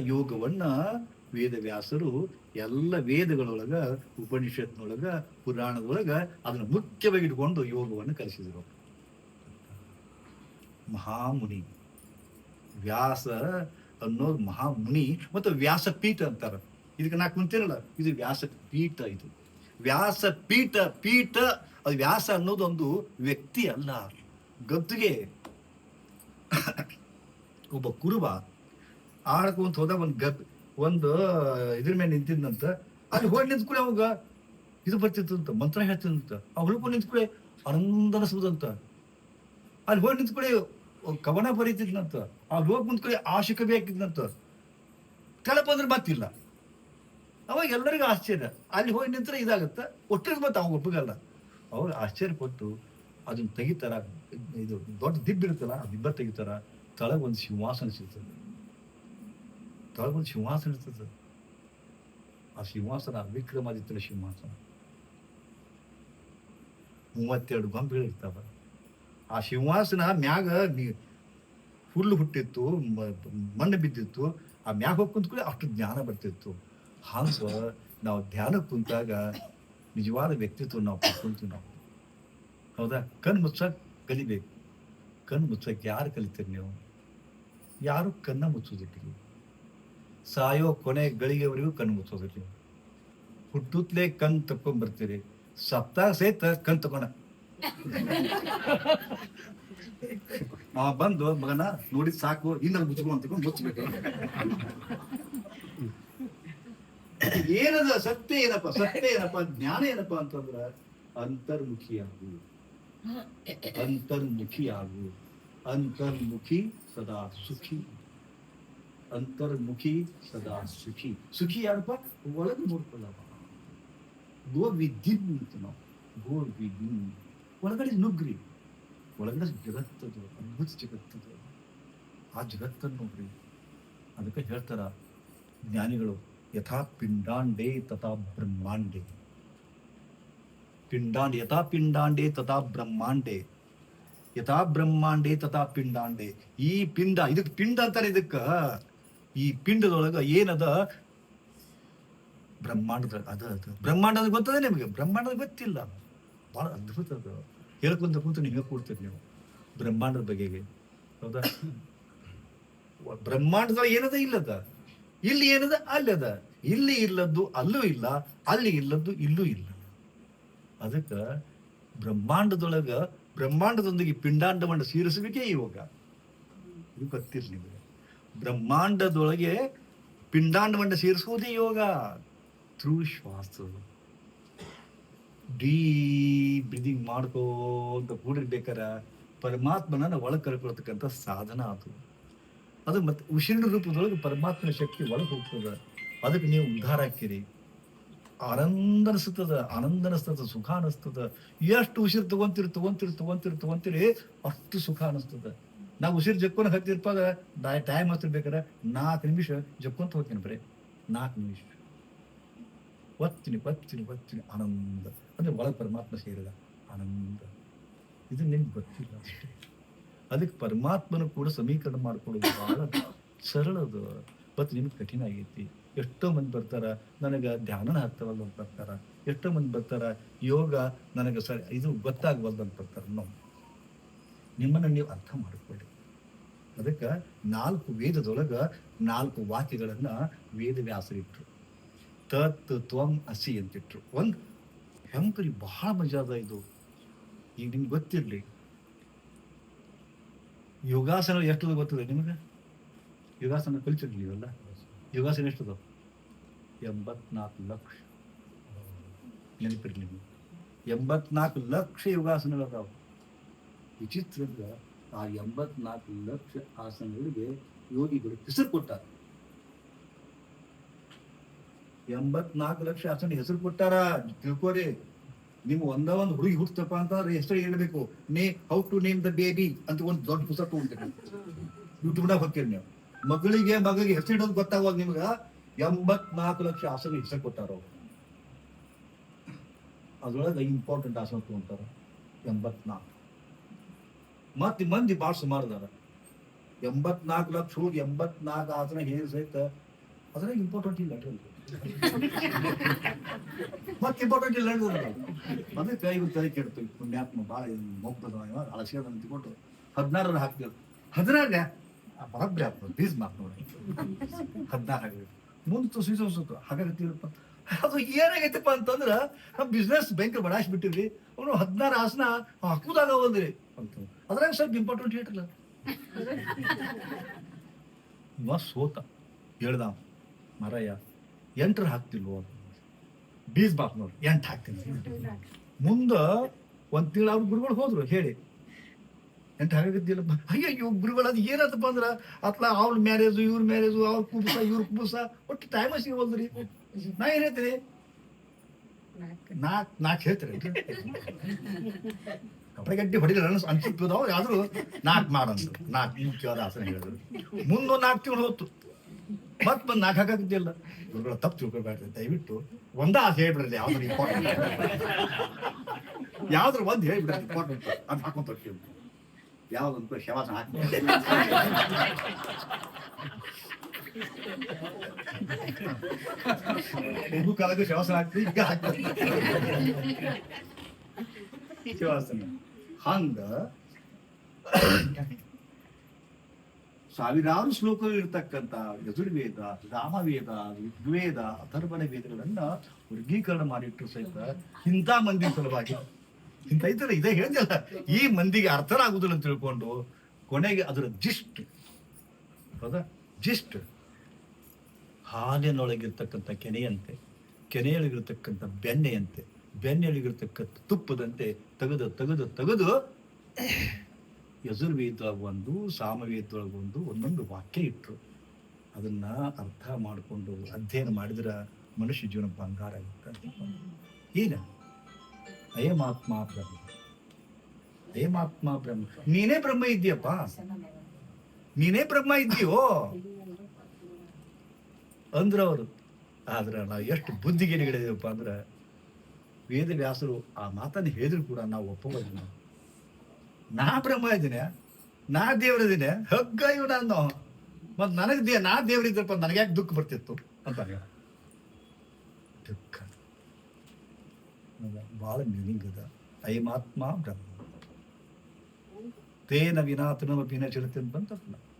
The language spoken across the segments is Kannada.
ಯೋಗವನ್ನ ವೇದವ್ಯಾಸರು ಎಲ್ಲ ವೇದಗಳೊಳಗ, ಉಪನಿಷತ್ನೊಳಗ, ಪುರಾಣದೊಳಗ ಅದನ್ನ ಮುಖ್ಯವಾಗಿ ಇಟ್ಕೊಂಡು ಯೋಗವನ್ನು ಕಲಿಸಿದರು. ಮಹಾಮುನಿ. ವ್ಯಾಸ ಅನ್ನೋದು ಮಹಾಮುನಿ ಮತ್ತು ವ್ಯಾಸಪೀಠ ಅಂತಾರ. ಇದಕ್ಕೆ ನಾಲ್ಕು ಕುಂತಿರಲ್ಲ, ಇದು ವ್ಯಾಸಪೀಠ ಇದು. ವ್ಯಾಸಪೀಠ, ಪೀಠ, ಅದು ವ್ಯಾಸ ಅನ್ನೋದೊಂದು ವ್ಯಕ್ತಿ ಅಲ್ಲ. ಗದ್ದುಗೆ ಒಬ್ಬ ಕುರುಬ ಆಡ್ಕೊಂತ ಹೋದ ಒಂದು ಗದ್ ಒಂದು ಇದ್ರ ಮೇಲೆ ನಿಂತಿದ್ದಂತ ಅಲ್ಲಿ ಹೋಗಿ ನಿಂತ್ಕೊಳ್ಳಿ ಅವಾಗ ಇದು ಬರ್ತಿತ್ತಂತ ಮಂತ್ರ ಹೇಳ್ತಿದ್ದಂತ ಆ ಹುಡುಕೊಂಡು ನಿಂತ್ಕೊಳ್ಳಿ ಆನಂದ ಅನಿಸ್ಬೋದಂತ ಅಲ್ಲಿ ಹೋಗಿ ನಿಂತ್ಕೊಳ್ಳಿ ಕವನ ಬರೀತಿದ್ನಂತ. ಅಲ್ಲಿ ಹೋಗಿ ನಿಂತ್ಕೊಳ್ಳಿ ಆಶಕ ಬೇಕಿದ್ನಂತ. ಕೆಳಪ್ ಅಂದ್ರೆ ಮತ್ತಿಲ್ಲ. ಅವಾಗ ಎಲ್ಲರಿಗೂ ಆಶ್ಚರ್ಯ. ಅಲ್ಲಿ ಹೋಗಿ ನಿಂತ್ರೆ ಇದಾಗುತ್ತೆ. ಒಟ್ಟಿಗೆ ಮತ್ತೆ ಅವಾಗ ಒಪ್ಪಗಲ್ಲ. ಅವ್ರು ಆಶ್ಚರ್ಯಪಟ್ಟು ಅದನ್ನ ತೆಗಿತಾರ. ಇದು ದೊಡ್ಡ ಆ ದಿಬ್ಬ ತೆಗಿತಾರ. ತಳಗ ಒಂದು ಸಿಂಹಾಸನ ಸಿಗ್ತದೆ. ತಳಗ ಒಂದು ಸಿಂಹಾಸನ ಇರ್ತದೆ ಆ ಸಿಂಹಾಸನ ವಿಕ್ರಮಾದಿತ್ಯನ ಸಿಂಹಾಸನ ಮೂವತ್ತೆರಡು ಗೊಂಬೆಗಳಿರ್ತಾವ ಆ ಸಿಂಹಾಸನ ಮ್ಯಾಗ ಹುಲ್ಲು ಹುಟ್ಟಿತ್ತು ಮಣ್ಣು ಬಿದ್ದಿತ್ತು ಆ ಮ್ಯಾಗ ಹೋಗಿ ಕುಂತ್ಕೊಳ್ಳಿ ಅಷ್ಟು ಜ್ಞಾನ ಬರ್ತಿತ್ತು ಹಾಂಗ ನಾವು ಧ್ಯಾನಕ್ಕೆ ಕುಂತಾಗ ನಿಜವಾದ ವ್ಯಕ್ತಿತ್ವ ನಾವು ಪಡ್ಕೊಂತೀವಿ ನಾವು ಹೌದಾ ಕಣ್ಣು ಮುಚ್ಚಕ್ಕೆ ಕಲಿಬೇಕು ಕಣ್ಣು ಮುಚ್ಚಕ್ಕೆ ಯಾರು ಕಲಿತೀರಿ ನೀವು ಯಾರು ಕಣ್ಣ ಮುಚ್ಚೋದಿಲ್ಲ ಸಾಯೋ ಕೊನೆ ಗಳಿಗೆವರೆಗೂ ಕಣ್ಣು ಮುಚ್ಚೋದಿಲ್ಲ ಹುಟ್ಟುತ್ತಲೇ ಕಣ್ ತಕೊಂಡ್ಬರ್ತೀರಿ ಸಪ್ತಾಹ ಸಹಿತ ಕಣ್ ತಕೊಂಡ ಅವ ಬಂದು ಮಗನ ನೋಡಿ ಸಾಕು ಇನ್ನ ಮುಚ್ಕೊಂಡು ಅಂತ ಮುಚ್ಚಬೇಕು ಏನದ ಸತ್ಯ ಏನಪ್ಪ ಸತ್ಯ ಏನಪ್ಪ, ಜ್ಞಾನ ಏನಪ್ಪ ಅಂತಂದ್ರ ಅಂತರ್ಮುಖಿ ಆಗು ಅಂತರ್ಮುಖಿ ಸದಾ ಸುಖಿ. ಅಂತರ್ಮುಖಿ ಸದಾ ಸುಖಿ. ಸುಖಿ ಯಾರಪ್ಪ? ಒಳಗೆ ನೋಡ್ಕೊಳ್ಳಪ್ಪ ಗೋ ವಿದ್ಯುನ್ ಅಂತ ನಾವು. ಗೋ ವಿದ್ಯುನ್ ಒಳಗಡೆ ನುಗ್ರಿ. ಒಳಗಡೆ ಜಗತ್ತದು, ಅದ್ಭುತ ಜಗತ್ತದು. ಆ ಜಗತ್ತನ್ನು ನೋಡ್ರಿ. ಅದಕ್ಕೆ ಹೇಳ್ತಾರ ಜ್ಞಾನಿಗಳು, ಯಥಾ ಪಿಂಡಾಂಡೇ ತಥಾ ಬ್ರಹ್ಮಾಂಡೇ. ಪಿಂಡಾಂಡ, ಯಥಾ ಪಿಂಡಾಂಡೇ ತಥಾ ಬ್ರಹ್ಮಾಂಡೇ. ಯಥಾ ಬ್ರಹ್ಮಾಂಡೇ ತಥಾ ಪಿಂಡಾಂಡೇ. ಈ ಪಿಂಡ, ಇದಕ್ಕೆ ಪಿಂಡ ಅಂತಾರೆ ಇದಕ್ಕ. ಈ ಪಿಂಡದೊಳಗ ಏನದ? ಬ್ರಹ್ಮಾಂಡದ, ಅದ, ಅದು. ಬ್ರಹ್ಮಾಂಡದ ಗೊತ್ತದ ನಿಮಗೆ? ಬ್ರಹ್ಮಾಂಡದ ಗೊತ್ತಿಲ್ಲ. ಬಹಳ ಅದ್ಭುತ ಅದು. ಹೇಳ್ಕೊಂತ ಕೂತು ನೀವು ಕೂಡ್ತೀರಿ ನೀವು. ಬ್ರಹ್ಮಾಂಡದ ಬಗೆಗೆ. ಹೌದಾ? ಬ್ರಹ್ಮಾಂಡದೊಳಗೆ ಏನದ? ಇಲ್ಲದ. ಇಲ್ಲಿ ಏನದ? ಅಲ್ಲದ. ಇಲ್ಲಿ ಇಲ್ಲದ್ದು ಅಲ್ಲೂ ಇಲ್ಲ. ಅಲ್ಲಿ ಇಲ್ಲದ್ದು ಇಲ್ಲೂ ಇಲ್ಲ. ಅದಕ್ಕ ಬ್ರಹ್ಮಾಂಡದೊಳಗ ಬ್ರಹ್ಮಾಂಡದೊಂದಿಗೆ ಪಿಂಡಾಂಡವನ್ನು ಸೇರಿಸುವಿಕೆ ಇವಾಗ. ಇದು ಗೊತ್ತಿಲ್ಲ ನಿಮಗೆ. ಬ್ರಹ್ಮಾಂಡದೊಳಗೆ ಪಿಂಡಾಂಡವನ್ನು ಸೇರಿಸುವುದೇ ಯೋಗ. ಥ್ರೂ ಶ್ವಾಸ. ಡೀ ಬ್ರೀದಿಂಗ್ ಮಾಡ್ಕೋಂತ ಕೂಡಿರ್ಬೇಕಾರ ಪರಮಾತ್ಮನನ್ನ ಒಳಗೆ ಕರ್ಕೊಳ್ತಕ್ಕಂಥ ಸಾಧನ ಅದು. ಅದು ಮತ್ತೆ ಉಸಿರಿನ ರೂಪದೊಳಗೆ ಪರಮಾತ್ಮನ ಶಕ್ತಿ ಒಳಗೆ ಹೋಗ್ತದ. ಅದಕ್ಕೆ ನೀವು ಉದ್ಧಾರ ಹಾಕಿರಿ ಆನಂದ ಅನಿಸ್ತದ ಆನಂದ ಅನಿಸ್ತದ, ಸುಖ ಅನಿಸ್ತದ. ಎಷ್ಟು ಉಸಿರು ತಗೊಂತೀರಿ, ತಗೊಂತಿರಿ ತಗೊಂತಿರಿ ತಗೊಂತಿರಿ, ಅಷ್ಟು ಸುಖ ಅನಿಸ್ತದ. ನಾವು ಉಸಿರು ಜಕ್ಕೊಂಡು ಹತ್ತಿರ್ಪಾಗ ಟೈಮ್ ಬೇಕಾದ್ರೆ ನಾಲ್ಕು ನಿಮಿಷ ಜಕ್ಕೊಂತ ಹೋಗ್ತೀನಿ ಬರೀ. ನಾಲ್ಕು ನಿಮಿಷ. ಒತ್ತಿನಿ ಒತ್ತಿನಿ ಒತ್ತಿನಿ ಆನಂದ. ಅಂದ್ರೆ ಒಳಗೆ ಪರಮಾತ್ಮ ಸೇರಿದ ಆನಂದ. ಇದು ನಿಮ್ಗೆ ಗೊತ್ತಿಲ್ಲ. ಅದಕ್ಕೆ ಪರಮಾತ್ಮನ ಕೂಡ ಸಮೀಕರಣ ಮಾಡ್ಕೊಳ್ಳೋದು ಬಹಳ ಸರಳದು. ಮತ್ತು ನಿಮ್ಗೆ ಕಠಿಣ ಆಗೈತಿ. ಎಷ್ಟೋ ಮಂದಿ ಬರ್ತಾರ, ನನಗೆ ಧ್ಯಾನನ ಹತ್ತವಲ್ಲ ಅಂತ ಬರ್ತಾರ. ಎಷ್ಟೋ ಮಂದಿ ಬರ್ತಾರ, ಯೋಗ ನನಗೆ ಸರಿ, ಇದು ಗೊತ್ತಾಗವಲ್ದು ಅಂತ ಬರ್ತಾರೆ. ನಾವು ನಿಮ್ಮನ್ನ ನೀವು ಅರ್ಥ ಮಾಡಿಕೊಳ್ಳಿ ಅದಕ್ಕೆ ನಾಲ್ಕು ವೇದದೊಳಗ ನಾಲ್ಕು ವಾಕ್ಯಗಳನ್ನ ವೇದವ್ಯಾಸರಿಟ್ರು. ತತ್ ತ್ವಂ ಅಸಿ ಅಂತಿಟ್ರು. ಒಂದು ಹೆಂಕರಿ ಬಹಳ ಮಜಾದ ಇದು. ಈಗ ನಿಮ್ಗೆ ಗೊತ್ತಿರ್ಲಿ. ಯೋಗಾಸನ ಎಷ್ಟದು ಗೊತ್ತದೆ ನಿಮಗೆ? ಯೋಗಾಸನ ಕಲಿತಿರ್ಲಿ ಅಲ್ಲ ಯೋಗಾಸನ ಎಷ್ಟದ? ಎಂಬತ್ನಾಲ್ಕು ಲಕ್ಷ. ನೆನಪಿರ್ಲಿ ನಿಮ್ಗೆ. ಎಂಬತ್ನಾಲ್ಕು ಲಕ್ಷ ಯೋಗಾಸನಗಳು ಅದಾವ ವಿಚಿತ್ರ ಆ ಎಂಬತ್ನಾಲ್ಕು ಲಕ್ಷ ಆಸನಗಳಿಗೆ ಯೋಗಿಗಳು ಹೆಸರು ಕೊಟ್ಟಾರ. ಎಂಬತ್ನಾಲ್ಕು ಲಕ್ಷ ಆಸನ ಹೆಸರು ಕೊಟ್ಟಾರ? ತಿಳ್ಕೊರಿ. ನಿಮ್ಗೆ ಒಂದ ಒಂದು ಹುಡುಗಿ ಹುಟ್ಟತಪ್ಪ ಅಂತಂದ್ರೆ ಹೆಸರು ಹೇಳ್ಬೇಕು. ನೇ how to name the baby ಅಂತ ಒಂದು ದೊಡ್ಡ ಪುಸ್ತಕ ತಗೊಂಡ್ರಿ ಯೂಟ್ಯೂಬ್ನಾಗ ಹೋಗ್ತೀರಿ ನೀವು. ಮಗಳಿಗೆ ಮಗಳಿಗೆ ಹೆಸರು ಇಡೋದು ಗೊತ್ತಾಗುವಾಗ ನಿಮ್ಗ ಎಂಬತ್ನಾಲ್ಕು ಲಕ್ಷ ಆಸನ ಹೆಸರು ಕೊಟ್ಟಾರ ಅವ್ರು. ಅದ್ರೊಳಗೆ ಇಂಪಾರ್ಟೆಂಟ್ ಆಸನ ತಗೊಂತಾರ. ಎಂಬತ್ನಾಲ್ಕು. ಮತ್ತೆ ಮಂದಿ ಭಾಳ ಸುಮಾರು ಅದಾರ ಎಂಬತ್ನಾಲ್ಕು ಲಕ್ಷ ಹೋಗಿ ಎಂಬತ್ನಾಲ್ಕು ಆಸನ ಹೇಳಿ ಸಹಿತ ಅದ್ರಾಗ ಇಂಪಾರ್ಟೆಂಟ್ ಇಲ್ಲ. ಮತ್ತೆ ಇಂಪಾರ್ಟೆಂಟ್ ಇಲ್ಲ ಅದಕ್ಕೆ ಇವ್ರು ತಲೆ ಕೆಡ್ತು. ಪುಣ್ಯಾತ್ಮ ಭಾಳ ಮೊಗ್ಗದ ಅಳಸಿಯದ ಅಂತ ಕೊಟ್ಟು ಹದಿನಾರರ ಹಾಕ್ತೀವಿ ಹದಿನಾರ ಬರಬ್ರಿ ಆಗ್ತದೆ ಬೀಸ್ ಮಾತು ನೋಡಿ. ಹದಿನಾರು ಆಗಬೇಕು ಮುಂದೆ ತುಸಿ ಸುತ್ತು ಹಾಗಾಗತ್ತಿರಪ್ಪ ಅದು ಏನಾಗೈತಪ್ಪ ಅಂತಂದ್ರೆ ನಮ್ಮ ಬಿಸ್ನೆಸ್ ಭಯಂಕರ ಬಡಾಯಿಸ್ಬಿಟ್ಟಿವ್ರಿ ಅವನು ಹದಿನಾರು ಆಸನ ಹಾಕುದಾಗ ಹೋದ್ರಿ ಅಂತ ಅದ್ರಾಗ ಸ್ವಲ್ಪ ಇಂಪಾರ್ಟೆಂಟ್ ಹೇಳಿರಲ್ಲ ಇವ ಸೋತ. ಹೇಳ್ದ ಮರಯ್ಯ, ಎಂಟ್ರ ಹಾಕ್ತಿಲ್ವೋ? ಬೀಸ್ ಬಾಪ್ ನೋಡ್ರಿ ಎಂಟು ಹಾಕ್ತೀನಿ. ಮುಂದ ಒಂದ್ ತಿಂಗಳು ಅವ್ರ ಗುರುಗಳು ಹೋದ್ರು, ಹೇಳಿ. ಎಂಟು ಹಾಗಾಗಿದ್ದಿಲ್ಲ ಅಯ್ಯೋ ಗುರುಗಳು ಅದು ಏನಂತಪ್ಪ ಅಂದ್ರ? ಅತ್ಲ ಅವ್ರ ಮ್ಯಾರೇಜು ಇವ್ರ ಮ್ಯಾರೇಜು ಅವ್ರ ಕುಬುಸ, ಇವ್ರ ಕುಬುಸ. ಒಟ್ಟು ಟೈಮ ಸಿಗೋಲ್ದ್ರಿ ನಾ ಏನ್ ಹೇಳ್ತೀನಿ? ನಾಕ್ ನಾಕ್ ಹೇಳ್ತಾರೆ ಕಪಡೆ ಹೊಡಿಲಿಲ್ಲ ಹೊಡಿಲ್ಲ ಅನ್ಸುತ್ತದ ಆದರೂ ನಾಕ್ ಮಾಡಂದ್ರು ನಾಕ್ ಮುಖ್ಯವಾದ ಆಸನ ಹೇಳಿದ್ರು. ಮುಂದೊಂದು ನಾಲ್ಕು ತಿಂಗಳು ಹೊತ್ತು. ಮತ್ತೆ ಬಂದು ನಾಲ್ಕು ಹಾಕಿದ್ದಿಲ್ಲ ಗುರುಗಳ ತಪ್ಪು ತಿಳ್ಕೊಬೇಡ್ರಿ ದಯವಿಟ್ಟು ಒಂದ ಆಸೆ ಹೇಳ್ಬಿಡ್ರಿ, ಯಾವ್ದು ಇಂಪಾರ್ಟೆಂಟ್ ಯಾವ್ದ್ರ ಒಂದ್ ಹೇಳ್ಬಿಡ್ರಿ ಇಂಪಾರ್ಟೆಂಟ್ ಅದು ಹಾಕೊಂತ ಯಾವ್ದಂತ ಶವಾಸನ ಹಾಕಿ ಶವಾಸನ ಹಾಕ್ತೀವಿ ಶಿವಾಸನ. ಹಂಗ ಸಾವಿರಾರು ಶ್ಲೋಕಗಳು ಇರ್ತಕ್ಕಂಥ ಯಜುರ್ವೇದ, ರಾಮವೇದ, ಋಗ್ವೇದ ಅಥರ್ವಣ ವೇದಗಳನ್ನ ವರ್ಗೀಕರಣ ಮಾಡಿಟ್ಟು ಸಹಿತ ಇಂಥ ಮಂದಿ ಸಲುವಾಗಿ. ಇಂಥ ಇದ್ರೆ ಇದೇ ಹೇಳಿದಲ್ಲ. ಈ ಮಂದಿಗೆ ಅರ್ಥನಾಗುದಿಲ್ಲ ಅಂತ ತಿಳ್ಕೊಂಡು ಕೊನೆಗೆ ಅದರ ಜಿಸ್ಟ್. ಹೌದಾ? ಜಿಸ್ಟ್. ಹಾಲಿನೊಳಗಿರ್ತಕ್ಕಂಥ ಕೆನೆಯಂತೆ, ಕೆನೆಯೊಳಗಿರ್ತಕ್ಕಂಥ ಬೆಣ್ಣೆಯಂತೆ ಬೆಣ್ಣೆಯೊಳಗಿರ್ತಕ್ಕಂಥ ತುಪ್ಪದಂತೆ ತೆಗೆದು ತೆಗೆದು ತೆಗೆದು ಯಜುರ್ವೇದೊಳಗೆ ಒಂದು ಸಾಮವೇದೊಳಗೆ ಒಂದು ಒಂದೊಂದು ವಾಕ್ಯ ಇಟ್ಟರು ಅದನ್ನ ಅರ್ಥ ಮಾಡಿಕೊಂಡು ಅಧ್ಯಯನ ಮಾಡಿದ್ರೆ ಮನುಷ್ಯ ಜೀವನ ಬಂಗಾರ ಆಗುತ್ತೆ ಏನ ಅಯಮಾತ್ಮ ಬ್ರಹ್ಮ. ಅಯಮಾತ್ಮ ಬ್ರಹ್ಮ. ನೀನೇ ಬ್ರಹ್ಮ ಇದೆಯಪ್ಪ ನೀನೇ ಬ್ರಹ್ಮ ಇದೆಯೋ ಅಂದ್ರ ಅವರು ಆದ್ರೆ ನಾವು ಎಷ್ಟು ಬುದ್ಧಿಗೇಡಿಗಳಿದೆಯಪ್ಪ ಅಂದ್ರೆ ವೇದವ್ಯಾಸರು ಆ ಮಾತನ್ನು ಹೇಳಿದ್ರು ಕೂಡ ನಾವು ಒಪ್ಪೋದಿಲ್ಲ ನಾ ಬ್ರಹ್ಮ ಇದ್ದೀನಿ, ನಾ ದೇವರಿದ್ದೀನಿ ಹಗ್ಗ ಇವ್ ನಾನು. ಮತ್ತು ನನಗೆ ದೇ, ನಾ ದೇವರಿದ್ದಪ್ಪ ನನಗೆ ಯಾಕೆ ದುಃಖ ಬರ್ತಿತ್ತು ಅಂತ ದುಃಖ. ಭಾಳ ಮೀನಿಂಗ್ ಅದ. ಐಮಾತ್ಮ ಬ್ರಹ್ಮ. ತೇನ ವಿನಾ ತೃಣಮಪಿ ನ ಚಲತೆ ಅಂತ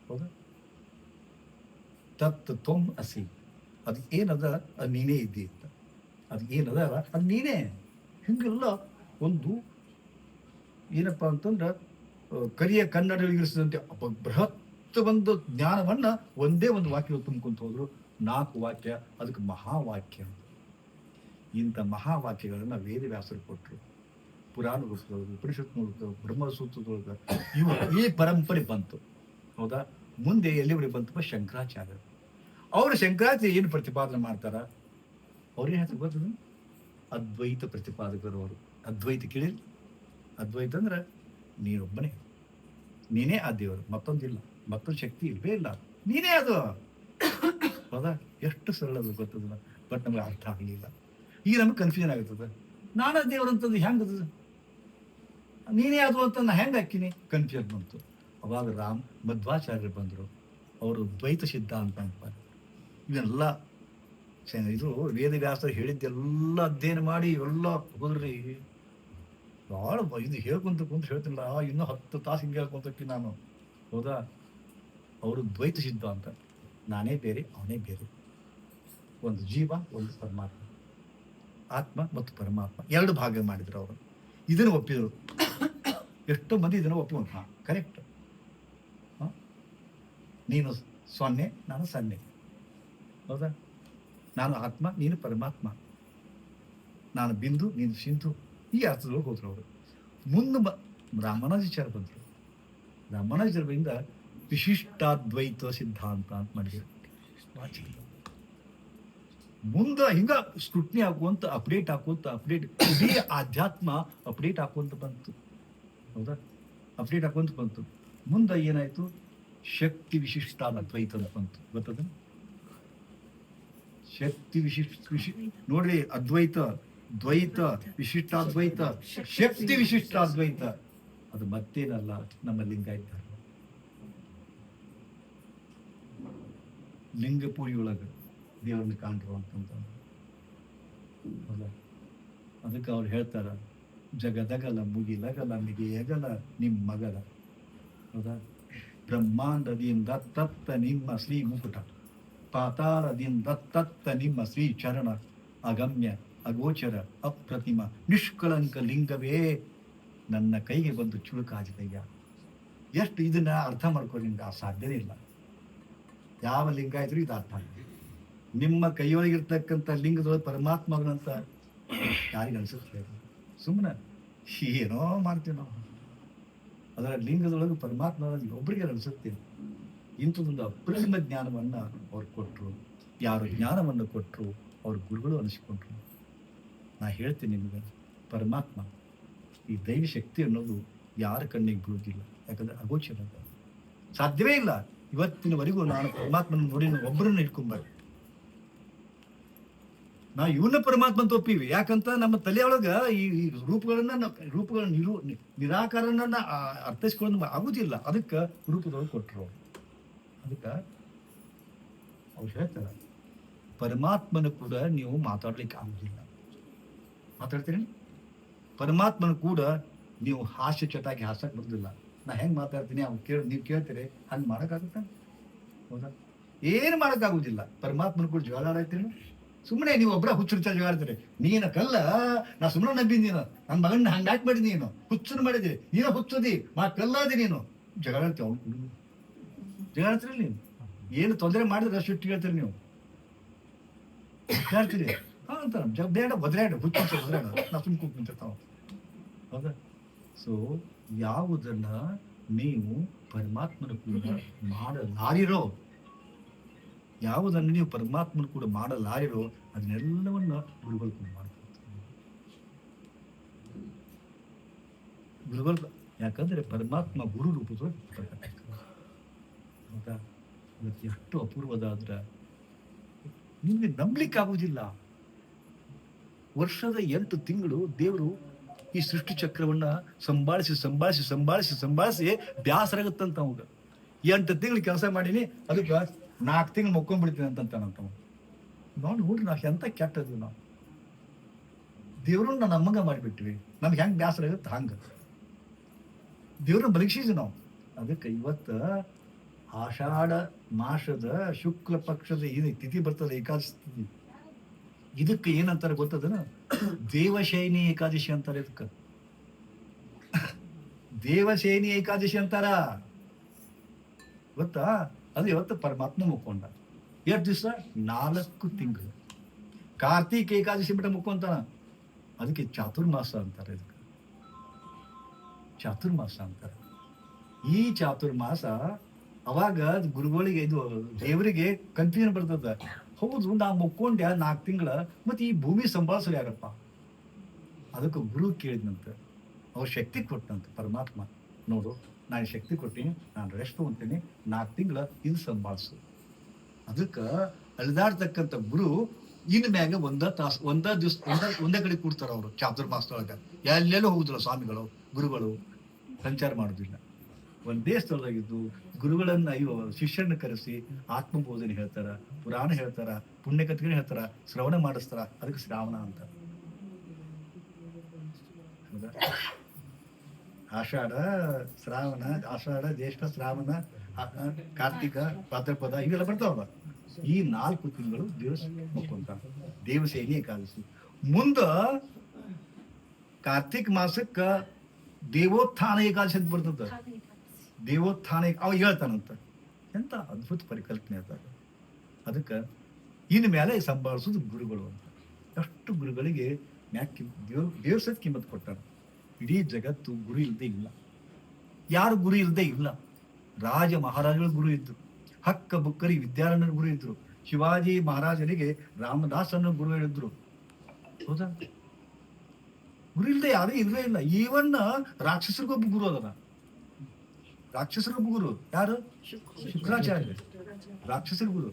ಹೌದಾ? ತತ್ ತೊಮ್ ಅಸಿ. ಅದು ಏನದ? ಅದು ನೀನೇ ಇದ್ದಿ ಅದು ಏನದ ಅದು ನೀನೇ. ಹಿಂಗೆಲ್ಲ ಒಂದು ಏನಪ್ಪ ಅಂತಂದ್ರೆ ಕರಿಯ ಕನ್ನಡ ಇಳಿಸಿದಂತೆ ಬೃಹತ್ ಒಂದು ಜ್ಞಾನವನ್ನ ಒಂದೇ ಒಂದು ವಾಕ್ಯ ತುಂಬ್ಕೊಂತ ಹೋದ್ರು. ನಾಲ್ಕು ವಾಕ್ಯ, ಅದಕ್ಕೆ ಮಹಾವಾಕ್ಯ. ಇಂಥ ಮಹಾವಾಕ್ಯಗಳನ್ನು ವೇದವ್ಯಾಸರು ಕೊಟ್ಟರು ಪುರಾಣ ರೂಪದೊಳಗೆ ಉಪನಿಷತ್ ಮೂಲಕ ಬ್ರಹ್ಮಸೂತ್ರದೊಳಗೆ, ಇವು ಈ ಪರಂಪರೆ ಬಂತು. ಹೌದಾ? ಮುಂದೆ ಎಲ್ಲಿವರೆಗೆ ಬಂತಪ್ಪ? ಶಂಕರಾಚಾರ್ಯರು. ಅವರು ಶಂಕರಾಚಾರ್ಯ ಏನು ಪ್ರತಿಪಾದನೆ ಮಾಡ್ತಾರ? ಅವ್ರೇನು ಹೇಳ್ತಾರೆ ಗೊತ್ತದ ಅದ್ವೈತ ಪ್ರತಿಪಾದಕರು ಅವರು. ಅದ್ವೈತ ಕೇಳಿರಿ. ಅದ್ವೈತ ಅಂದ್ರೆ ನೀನೊಬ್ಬನೇ ನೀನೇ ಆ ದೇವರು. ಮತ್ತೊಂದಿಲ್ಲ ಮತ್ತೊಂದು ಶಕ್ತಿ ಇಲ್ಲವೇ ಇಲ್ಲ. ನೀನೇ ಅದು. ಹೌದಾ? ಎಷ್ಟು ಸರಳ ಅದು ಗೊತ್ತದ ಬಟ್ ನಮ್ಗೆ ಅರ್ಥ ಆಗಲಿಲ್ಲ. ಈಗ ನಮ್ಗೆ ಕನ್ಫ್ಯೂಷನ್ ಆಗುತ್ತದೆ. ನಾನು ದೇವ್ರು ಅಂತಂದು ಹೆಂಗದ ನೀನೇ ಅದು ಅಂತ ನಾ ಹೆಂಗೆ ಹಾಕಿನಿ ಕನ್ಫ್ಯೂಸ್ ಬಂತು. ಅವಾಗ ರಾಮ್ ಮಧ್ವಾಚಾರ್ಯರು ಬಂದರು. ಅವರು ದ್ವೈತ ಸಿದ್ಧಾಂತ ಅಂತ. ಇವೆಲ್ಲ ಶ- ಇದು ವೇದವ್ಯಾಸರು ಹೇಳಿದ್ದೆಲ್ಲ ಅಧ್ಯಯನ ಮಾಡಿ ಎಲ್ಲ ಹೋದ್ರಿ ಭಾಳ ಇದು ಹೇಳ್ಕೊಂತ ಕುಂತ ಹೇಳ್ತಿಲ್ಲ, ಇನ್ನೂ ಹತ್ತು ತಾಸು ಹಿಂಗೆ ಹೇಳ್ಕೊಂತಕ್ಕಿ ನಾನು. ಹೌದಾ? ಅವರು ದ್ವೈತ ಸಿದ್ಧಾಂತ ನಾನೇ ಬೇರೆ, ಅವನೇ ಬೇರೆ. ಒಂದು ಜೀವ, ಒಂದು ಪರಮಾತ್ಮ. ಆತ್ಮ ಮತ್ತು ಪರಮಾತ್ಮ. ಎರಡು ಭಾಗ ಮಾಡಿದ್ರು ಅವರು. ಇದನ್ನು ಒಪ್ಪಿದರು. ಎಷ್ಟೋ ಮಂದಿ ಇದನ್ನು ಒಪ್ಪಿಕೊಂಡು ಹಾ ಕರೆಕ್ಟ್ ನೀನು ಸೊನ್ನೆ, ನಾನು ಸೊನ್ನೆ. ಹೌದಾ? ನಾನು ಆತ್ಮ, ನೀನು ಪರಮಾತ್ಮ. ನಾನು ಬಿಂದು, ನೀನು ಸಿಂಧು. ಈ ಅರ್ಥದೊಳಗೆ ಹೋದ್ರು ಅವರು. ಮುಂದೆ ಬ ವಿಚಾರ ಬಂದರು ರಾಮಾನುಜರಿಂದ ವಿಶಿಷ್ಟಾದ್ವೈತ ಸಿದ್ಧಾಂತ ಅಂತ ಮಾಡಿದ್ರು. ಮುಂದೆ ಹಿಂಗ ಸ್ಕ್ರೂಟ್ನಿ ಹಾಕುವಂತ ಅಪ್ಡೇಟ್ ಹಾಕುವಂತ ಅಪ್ಡೇಟ್ ಇಡೀ ಆಧ್ಯಾತ್ಮ ಅಪ್ಡೇಟ್ ಹಾಕುವಂತ ಬಂತು. ಹೌದಾ? ಅಪ್ಡೇಟ್ ಹಾಕುವಂತ ಬಂತು. ಮುಂದೆ ಏನಾಯ್ತು? ಶಕ್ತಿ ವಿಶಿಷ್ಟಾದ ಅದ್ವೈತ ಬಂತು. ಗೊತ್ತದ? ಶಕ್ತಿ ವಿಶಿಷ್ಟ, ವಿಶಿ, ನೋಡ್ರಿ ಅದ್ವೈತ, ದ್ವೈತ, ವಿಶಿಷ್ಟಾದ್ವೈತ, ಶಕ್ತಿ ವಿಶಿಷ್ಟಾದ್ವೈತ. ಅದು ಮತ್ತೇನಲ್ಲ, ನಮ್ಮ ಲಿಂಗಾಯತ. ಲಿಂಗ ಒಳಗೆ ದೇವ್ರನ್ನ ಕಾಣ್ರು ಅಂತಂತ ಅದಕ್ಕೆ ಅವ್ರು ಹೇಳ್ತಾರ, ಜಗದಗಲ ಮುಗಿಲಗಲ ಮಿಗಿಯಗಲ ನಿಮ್ಮ ಮಗಲ. ಹೌದಾ? ಬ್ರಹ್ಮಾಂಡದಿಂದ ತತ್ತ ನಿಮ್ಮ ಶ್ರೀ ಮುಕುಟ. ಪಾತಾಳದಿಂದ ತತ್ತ ನಿಮ್ಮ ಶ್ರೀ ಚರಣ ಅಗಮ್ಯ, ಅಗೋಚರ, ಅಪ್ರತಿಮ, ನಿಷ್ಕಳಂಕ ಲಿಂಗವೇ ನನ್ನ ಕೈಗೆ ಬಂದು ಚುಳುಕಾಜಿದಯ್ಯ ಎಷ್ಟು ಇದನ್ನ ಅರ್ಥ ಮಾಡ್ಕೊಳ್ಳಿಂದ ಸಾಧ್ಯನೇ ಇಲ್ಲ. ಯಾವ ಲಿಂಗ ಇದ್ರೂ ಇದು ಅರ್ಥ ನಿಮ್ಮ ಕೈಯೊಳಗಿರ್ತಕ್ಕಂಥ ಲಿಂಗದೊಳಗೆ ಪರಮಾತ್ಮಗಳಂತ ಯಾರಿಗೆ ಅನ್ಸುತ್ತೆ ಸುಮ್ಮನೆ ಏನೋ ಮಾಡ್ತೀವಿ ನಾವು. ಅದರ ಲಿಂಗದೊಳಗೆ ಪರಮಾತ್ಮ ಒಬ್ಬರಿಗೆ ಅನಿಸುತ್ತೆ. ಇಂಥದೊಂದು ಅಪರಿಮ ಜ್ಞಾನವನ್ನು ಅವ್ರು ಕೊಟ್ಟರು ಯಾರು ಜ್ಞಾನವನ್ನು ಕೊಟ್ಟರು ಅವ್ರ ಗುರುಗಳು ಅನಿಸ್ಕೊಂಡ್ರು. ನಾ ಹೇಳ್ತೀನಿ ನಿಮಗೆ, ಪರಮಾತ್ಮ ಈ ದೈವ ಶಕ್ತಿ ಅನ್ನೋದು ಯಾರ ಕಣ್ಣಿಗೆ ಬೀಳುವುದಿಲ್ಲ ಯಾಕಂದ್ರೆ ಅಗೋಚರ. ಸಾಧ್ಯವೇ ಇಲ್ಲ. ಇವತ್ತಿನವರೆಗೂ ನಾನು ಪರಮಾತ್ಮನ ನೋಡಿ ಒಬ್ಬರನ್ನ ಇಟ್ಕೊಂಬಾರ ನಾ ಇವನ್ನ ಪರಮಾತ್ಮ ಒಪ್ಪಿವಿ ಯಾಕಂತ ನಮ್ಮ ತಲೆಯೊಳಗ ಈ ರೂಪಗಳನ್ನ ರೂಪಗಳ ನಿರು ನಿರಾಕಾರನ ಅರ್ಥೈಸ್ಕೊಳ್ಳೋದು ಆಗುದಿಲ್ಲ. ಅದಕ್ಕೆ ರೂಪದೊಳಗೆ ಕೊಟ್ಟರು ಅದಕ್ಕೆ ಅವ್ರು ಪರಮಾತ್ಮನ ಕೂಡ ನೀವು ಮಾತಾಡ್ಲಿಕ್ಕೆ ಆಗುದಿಲ್ಲ. ಮಾತಾಡ್ತೀರಿ ಪರಮಾತ್ಮನ ಕೂಡ ನೀವು ಹಾಸ್ಯ ಚಟಾಗಿ ಹಾಸಕ್ ಬರೋದಿಲ್ಲ. ನಾ ಹೆಂಗೆ ಮಾತಾಡ್ತೀನಿ? ಅವ್ನು ಕೇಳಿ, ನೀವು ಕೇಳ್ತೀರಿ? ಹಂಗೆ ಮಾಡೋಕ್ಕಾಗುತ್ತ? ಹೌದಾ? ಏನು ಮಾಡೋಕ್ಕಾಗುದಿಲ್ಲ. ಪರಮಾತ್ಮನ ಕೂಡ ಜಗಳ ಸುಮ್ಮನೆ ನೀವು ಒಬ್ಬರ ಹುಚ್ಚು ಜಗಳ ಆಡ್ತೀರಿ ನೀನ ಕಲ್ಲ, ನಾ ಸುಮ್ಮನೆ ನಂಬಿದ್ ನೀನು. ನನ್ನ ಮಗನ ಹಂಗೆ ಹಾಕ್ಬೇಡಿ ನೀನು. ಹುಚ್ಚನ ಮಾಡಿದಿ. ನೀನ ಹುಚ್ಚದಿ. ಮಾ ಕಲ್ಲಾದಿ ನೀನು. ಜಗಳ ಆಡ್ತೀವಿ ಅವ್ನು ಜಗಳ ನೀವು? ಏನು ತೊಂದರೆ ಮಾಡಿದ್ರೆ ಅಷ್ಟು ಇಟ್ಟು ಹೇಳ್ತೀರಿ ನೀವು? ಹೇಳ್ತೀರಿ ಹಾ ಜಗ ಬೇಡ, ಒದ್ರಾಡ. ಹುಚ್ಚು ಒದ್ರಾಡ. ನಾ ಕೂತ್ಕೊಂತಿರ್ತಾವ ಹೌದಾ? ಸೊ ಯಾವುದನ್ನ ನೀವು ಪರಮಾತ್ಮನ ಕೂಡ ಮಾಡಲಾರಿರೋ, ಯಾವುದನ್ನು ನೀವು ಪರಮಾತ್ಮನ ಕೂಡ ಮಾಡಲಾರಿರೋ, ಅದನ್ನೆಲ್ಲವನ್ನ ಗುರುಗಳು ಕೂಡ ಮಾಡ್ಕೊಳ್ತಾರೆ ಗುರುಗಳು, ಯಾಕಂದ್ರೆ ಪರಮಾತ್ಮ ಗುರು ರೂಪದೊಳಗೆ ಹೌದಾ ಇವತ್ತು ಎಷ್ಟು ಅಪೂರ್ವದಾದ್ರೆ ನಿಮ್ಗೆ ನಂಬಲಿಕ್ಕೆ ಆಗುವುದಿಲ್ಲ ವರ್ಷದ ಎಂಟು ತಿಂಗಳು ದೇವರು ಈ ಸೃಷ್ಟಿ ಚಕ್ರವನ್ನ ಸಂಭಾಳಿಸಿ ಸಂಭಾಳಿಸಿ ಸಂಭಾಳಿಸಿ ಸಂಭಾಳಿಸಿ ಬ್ಯಾಸರಾಗುತ್ತಂತ ಅವಾಗ ಎಂಟು ತಿಂಗಳು ಕೆಲಸ ಮಾಡೀನಿ, ಅದಕ್ಕೆ ನಾಲ್ಕು ತಿಂಗಳು ಮುಕ್ಕೊಂಡ್ಬಿಡ್ತೀನಿ ಅಂತಂತ. ನೋಡಿ ನೋಡ್ರಿ ನಾವು ಎಂತ ಕೆಟ್ಟದ್ದು ನಾವು. ದೇವ್ರನ್ನ ನಮ್ಮಂಗ ಮಾಡಿಬಿಟ್ವಿ, ನಮ್ಗೆ ಹೆಂಗ್ ಬ್ಯಾಸರ ಆಗುತ್ತೆ ಹಂಗ. ದೇವ್ರನ್ನ ಪರೀಕ್ಷಿಸಿ ನಾವು. ಅದಕ್ಕೆ ಇವತ್ತ ಆಷಾಢ ಮಾಸದ ಶುಕ್ಲ ಪಕ್ಷದ ಏನು ತಿಥಿ ಬರ್ತದೆ, ಏಕಾದಶಿ ತಿಥಿ? ಇದಕ್ಕೆ ಏನಂತಾರೆ ಗೊತ್ತದನ? ದೇವಶೈನಿ ಏಕಾದಶಿ ಅಂತಾರೆ ಇದಕ್ಕೆ. ದೇವಶೈನಿ ಏಕಾದಶಿ ಅಂತಾರ? ಗೊತ್ತಾ? ಅದು ಇವತ್ತು ಪರಮಾತ್ಮ ಮುಕ್ಕೊಂಡ. ಎಷ್ಟು ದಿವಸ? ನಾಲ್ಕು ತಿಂಗಳು. ಕಾರ್ತೀಕ ಏಕಾದಶಿ ಬಿಟ್ಟ ಮುಕ್ಕೊಂತಾನ? ಅದಕ್ಕೆ ಚಾತುರ್ಮಾಸ ಅಂತಾರೆ ಇದಕ್ಕೆ. ಚಾತುರ್ಮಾಸ ಅಂತಾರೆ. ಈ ಚಾತುರ್ಮಾಸ ಅವಾಗ ಗುರುಗಳಿಗೆ ಇದು ದೇವರಿಗೆ ಕನ್ಫ್ಯೂಷನ್ ಬರ್ತದ. ಹೌದು, ನಾ ಮುಕ್ಕೊಂಡೆ ನಾಲ್ಕು ತಿಂಗಳ, ಮತ್ತೆ ಈ ಭೂಮಿ ಸಂಭಾಳಿಸೋರು ಯಾರಪ್ಪ? ಅದಕ್ಕೆ ಗುರು ಕೇಳಿದ್ನಂತೆ. ಅವ್ರ ಶಕ್ತಿ ಕೊಟ್ಟನಂತೆ, ಪರಮಾತ್ಮ. ನೋಡು ನಾನು ಶಕ್ತಿ ಕೊಟ್ಟೀನಿ, ನಾನು ರೆಸ್ಟ್ ತೊಗೊಂತೀನಿ, ನಾಲ್ಕು ತಿಂಗಳ ಇದು ಸಂಭಾಳಿಸು. ಅದಕ್ಕೆ ಅಳಿದಾಡ್ತಕ್ಕಂಥ ಗುರು ಇನ್ ಮ್ಯಾಗ ಒಂದ ತಾಸು, ಒಂದ ದಿವ್ಸ, ಒಂದ, ಒಂದೇ ಕಡೆ ಕೂಡ್ತಾರ ಅವರು ಮಾಸ್ತೊಳಗ ಎಲ್ಲೆಲ್ಲೂ ಹೋಗುದಿಲ್ಲ ಸ್ವಾಮಿಗಳು, ಗುರುಗಳು, ಸಂಚಾರ ಮಾಡುದಿಲ್ಲ. ಒಂದೇ ಸ್ಥಳದಾಗಿದ್ದು ಗುರುಗಳನ್ನ ಅಯ್ಯೋ ಶಿಷ್ಯರನ್ನ ಕರೆಸಿ ಆತ್ಮಬೋಧನೆ ಹೇಳ್ತಾರ, ಪುರಾಣ ಹೇಳ್ತಾರ ಪುಣ್ಯ ಕಥೆಗಳು ಹೇಳ್ತಾರ, ಶ್ರವಣ ಮಾಡಿಸ್ತಾರ, ಅದಕ್ಕೆ ಶ್ರಾವಣ ಅಂತ? ಆಷಾಢ, ಶ್ರಾವಣ, ಆಷಾಢ, ಜ್ಯೇಷ್ಠ, ಶ್ರಾವಣ ಕಾರ್ತಿಕ, ಭಾದ್ರಪದ ಇವೆಲ್ಲ ಬರ್ತಾವಲ್ಲ ಈ ನಾಲ್ಕು ತಿಂಗಳು ದಿವಸ ಮುಕ್ಕೊಂತ, ದೇವಸೇನಿ ಏಕಾದಶಿ. ಮುಂದ ಕಾರ್ತಿಕ್ ಮಾಸಕ್ಕ ದೇವೋತ್ಥಾನ ಏಕಾದಶಿ ಅಂತ ಬರ್ತದ. ದೇವೋತ್ಥಾನ ಏಕ- ಅವ ಹೇಳ್ತಾನಂತ ಎಂತ ಅದ್ಭುತ ಪರಿಕಲ್ಪನೆ ಅದ. ಅದಕ್ಕೆ ಇನ್ನು ಮೇಲೆ ಸಂಭಾಳಿಸೋದು ಗುರುಗಳು ಅಂತ. ಎಷ್ಟು ಗುರುಗಳಿಗೆ ಮ್ಯಾಕ್, ದೇವ್, ದೇವ್ರ ಸತ್ ಕಿಮ್ಮತ್ ಕೊಟ್ಟಾರ. ಇಡೀ ಜಗತ್ತು ಗುರು ಇಲ್ಲದೆ ಇಲ್ಲ. ಯಾರು ಗುರು ಇಲ್ಲದೆ ಇಲ್ಲ. ರಾಜ ಮಹಾರಾಜಗಳು ಗುರು ಇದ್ರು. ಹಕ್ಕ ಬುಕ್ಕರಿ ವಿದ್ಯಾರಣ್ಯರ ಗುರು ಇದ್ದರು ಶಿವಾಜಿ ಮಹಾರಾಜರಿಗೆ ರಾಮದಾಸನ ಗುರು ಹೇಳಿದ್ರು. ಹೌದಾ? ಗುರು ಇಲ್ಲದೆ ಯಾರು ಇಲ್ಲವೇ ಇಲ್ಲ. ಈವನ್ನ ರಾಕ್ಷಸರಿಗೊಬ್ಬ ಗುರು ಅದನ. ರಾಕ್ಷಸರಿಗೊಬ್ಬ ಗುರು. ಯಾರು? ಶುಕ್ರಾಚಾರ್ಯ. ರಾಕ್ಷಸರ ಗುರು.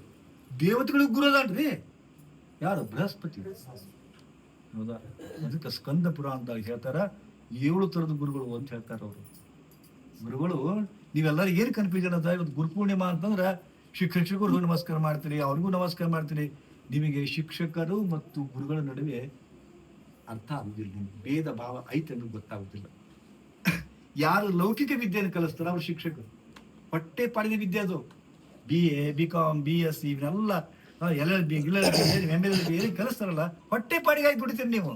ದೇವತೆಗಳಿಗೆ ಗುರು ಅದಾನ್ರಿ ಯಾರು? ಬೃಹಸ್ಪತಿ. ಹೌದಾ? ಅದಕ್ಕೆ ಸ್ಕಂದ ಅಂತ ಹೇಳ್ತಾರ. ಏಳು ತರದ ಗುರುಗಳು ಅಂತ ಹೇಳ್ತಾರ ಅವರು. ಗುರುಗಳು ನೀವೆಲ್ಲರೂ ಏನು ಕನ್ಫ್ಯೂಷನ್ ಅಂತ ಇವತ್ತು ಗುರು ಪೂರ್ಣಿಮಾ ಅಂತಂದ್ರ ಶಿಕ್ಷಕರಿಗೂ ನಮಸ್ಕಾರ ಮಾಡ್ತೀರಿ ಅವ್ರಿಗೂ ನಮಸ್ಕಾರ ಮಾಡ್ತೀರಿ. ನಿಮಗೆ ಶಿಕ್ಷಕರು ಮತ್ತು ಗುರುಗಳ ನಡುವೆ ಅರ್ಥ ಆಗುದಿಲ್ಲ ನಿಮ್ಗೆ ಭೇದ ಭಾವ ಐತೆ ಅನ್ನೋದು ಗೊತ್ತಾಗುದಿಲ್ಲ. ಯಾರು ಲೌಕಿಕ ವಿದ್ಯೆಯನ್ನು ಕಲಿಸ್ತಾರೆ ಅವರು ಶಿಕ್ಷಕರು. ಪಟ್ಟೆ ಪಾಡಿನ ವಿದ್ಯೆ ಅದು. B A B com B S C ಇವನ್ನೆಲ್ಲ ಎಲ್ ಎಲ್ ಬಿ ಗಿಲ್ ಎಂ ಎಲ್ ಬಿ ಏನು ಕಲಿಸ್ತಾರಲ್ಲ, ಹೊಟ್ಟೆ ಪಾಡಿಗೆ ಆಗಿ ಬಿಡ್ತೀರಿ ನೀವು.